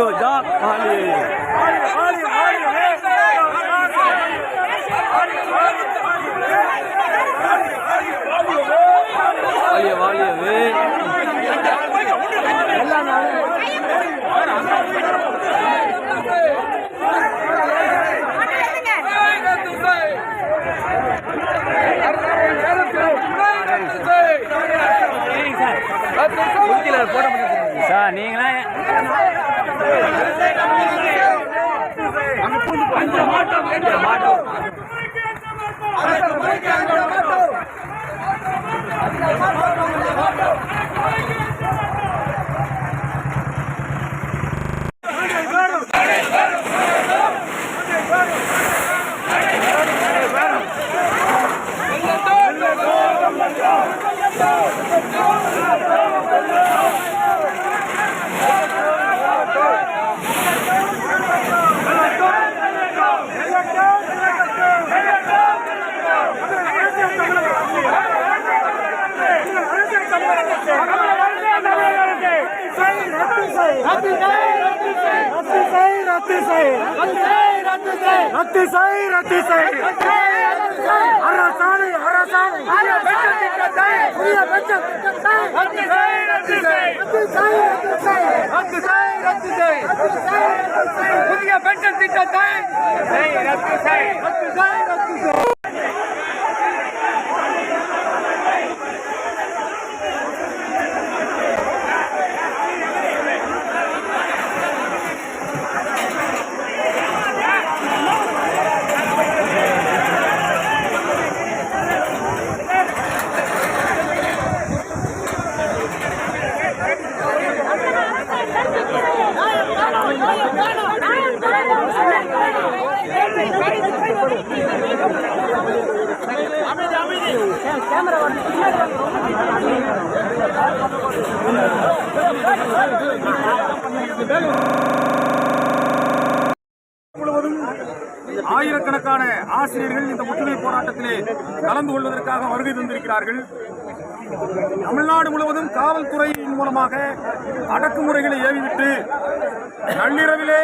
Tito jack ஆலி வாலிய வாலியவே sir நீங்களே ரத்து மாட்டோம் அரசாணை அரசாணை புதிய பெட்ரோல் திட்டத்தை ரத்து செய் ரத்து செய் ரத்து செய் ரத்து செய் ரத்து செய் புதிய பெட்ரோல் திட்டத்தை ரத்து செய் ரத்து செய் ரத்து செய். ஆயிரக்கணக்கான ஆசிரியர்கள் இந்த முற்றுகை போராட்டத்திலே கலந்து கொள்வதற்காக வருகை தந்திருக்கிறார்கள். தமிழ்நாடு முழுவதும் காவல்துறை மூலமாக அடக்குமுறைகளை ஏவிவிட்டு நள்ளிரவிலே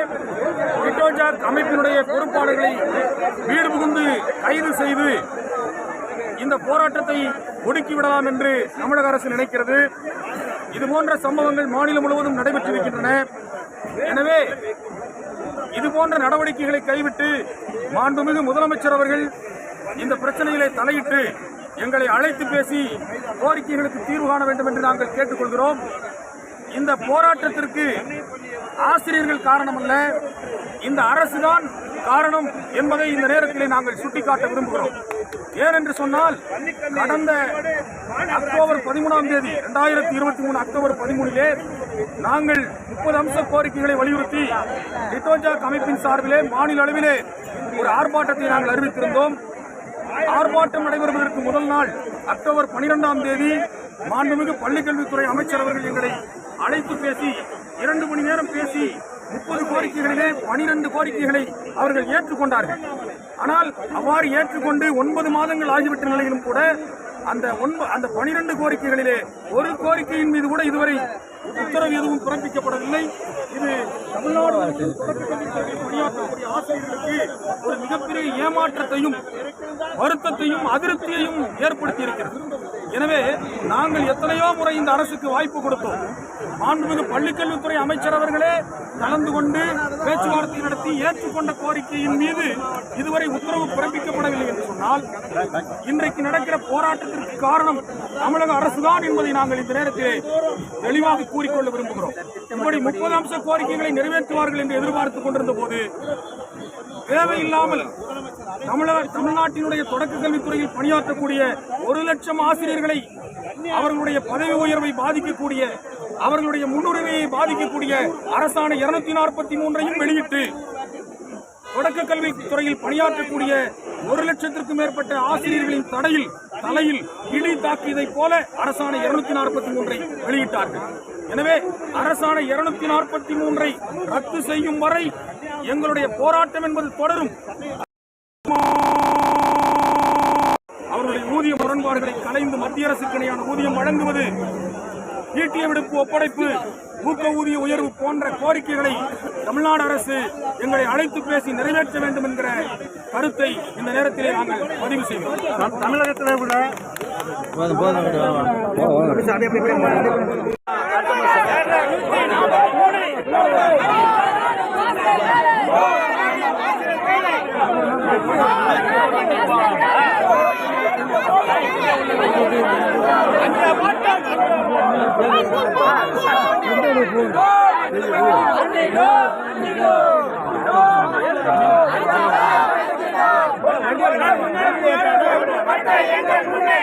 டிட்டோஜாக் அமைப்பினுடைய பொறுப்பாளர்களை வீடு புகுந்து கைது செய்து இந்த போராட்டத்தை ஒடுக்கிவிடலாம் என்று தமிழக அரசு நினைக்கிறது. இது போன்ற சம்பவங்கள் மாநிலம் முழுவதும் நடைபெற்றிருக்கின்றன. எனவே இது போன்ற நடவடிக்கைகளை கைவிட்டு மாண்புமிகு முதலமைச்சர் அவர்கள் இந்த பிரச்சனைகளை தலையிட்டு எங்களை அழைத்து பேசி கோரிக்கைகளுக்கு தீர்வு காண வேண்டும் என்று நாங்கள் கேட்டுக்கொள்கிறோம். இந்த போராட்டத்திற்கு ஆசிரியர்கள் காரணமல்ல இந்த அரசுதான் காரணம் என்பதை இந்த நேரத்திலே நாங்கள் சுட்டிக்காட்ட விரும்புகிறோம். ஏனென்று சொன்னால் கடந்த அக்டோபர் பதிமூணாம் தேதி இரண்டாயிரத்தி இருபத்தி மூணு அக்டோபர் பதிமூணிலே நாங்கள் முப்பது அம்ச கோரிக்கைகளை வலியுறுத்தி டிட்டோஜாக் அமைப்பின் சார்பிலே மாநில அளவிலே ஒரு ஆர்ப்பாட்டத்தை நாங்கள் அறிவித்திருந்தோம். ஆர்ப்பாட்டம் நடைபெறுவதற்கு முதல் நாள் அக்டோபர் பனிரெண்டாம் தேதி மாண்புமிகு பள்ளிக்கல்வித்துறை அமைச்சர் அவர்கள் எங்களை அழைத்து பேசி இரண்டு மணி நேரம் பேசி முப்பது கோரிக்கைகளிலே பனிரெண்டு கோரிக்கைகளை அவர்கள் ஏற்றுக்கொண்டார்கள். ஆனால் அவ்வாறு ஏற்றுக்கொண்டு ஒன்பது மாதங்கள் ஆகிவிட்ட நிலையிலும் கூட அந்த ஒன்ப அந்த பனிரெண்டு கோரிக்கைகளிலே ஒரு கோரிக்கையின் மீது கூட இதுவரை உத்தரவு எதுவும் பிறப்பிக்கப்படவில்லை. இது தமிழ்நாடு பணியாற்றக்கூடிய ஆசிரியர்களுக்கு ஒரு மிகப்பெரிய ஏமாற்றத்தையும் வருத்தத்தையும் அதிருப்தியையும் ஏற்படுத்தி இருக்கிறது எனவே நாங்கள் எத்தனையோ முறை இந்த அரசுக்கு வாய்ப்பு கொடுத்தோம். மாண்புமிகு பள்ளிக்கல்வித்துறை அமைச்சர் அவர்களே கலந்து கொண்டு பேச்சுவார்த்தை நடத்தி ஏற்றுக்கொண்ட கோரிக்கையின் மீது இதுவரை உத்தரவு பிறப்பிக்கப்படவில்லை என்று சொன்னால் இன்றைக்கு நடக்கிற போராட்டத்திற்கு காரணம் தமிழக அரசுதான் என்பதை நாங்கள் இந்த நேரத்தில் தெளிவாக கூறிக்கொள்ள விரும்புகிறோம். இப்படி முப்பது அம்ச கோரிக்கைகளை நிறைவேற்றுவார்கள் என்று எதிர்பார்த்துக் கொண்டிருந்த போது தேவையில்லாமல் தமிழக தமிழ்நாட்டினுடைய தொடக்க கல்வித்துறையில் பணியாற்றக்கூடிய ஒரு லட்சம் ஆசிரியர்களை அவர்களுடைய பதவி உயர்வை பாதிக்கக்கூடிய அவர்களுடைய முன்னுரிமையை பாதிக்கக்கூடிய அரசாணை இருநூத்தி நாற்பத்தி மூன்றையும் வெளியிட்டு தொடக்க கல்வி துறையில் பணியாற்றக்கூடிய ஒரு லட்சத்திற்கும் மேற்பட்ட ஆசிரியர்களின் தடையில் தலையில் இடி தாக்கியதைப் போல அரசாணை இருநூத்தி நாற்பத்தி மூன்றை வெளியிட்டார்கள். எனவே அரசாணை இருநூத்தி நாற்பத்தி மூன்றை ரத்து செய்யும் வரை எங்களுடைய போராட்டம் என்பது தொடரும். முரண்பாடுகளை கலைந்து மத்திய அரசுக்கு இணையான ஊதியம் வழங்குவது ஈட்டிய விடுப்பு ஒப்படைப்பு ஊக்க ஊதிய உயர்வு போன்ற கோரிக்கைகளை தமிழ்நாடு அரசு எங்களை அழைத்து பேசி நிறைவேற்ற வேண்டும் என்கிற கருத்தை இந்த நேரத்திலே நாங்கள் பதிவு செய்கிறோம். தமிழகத்தில் கூட போதும். எங்கள் முன்னே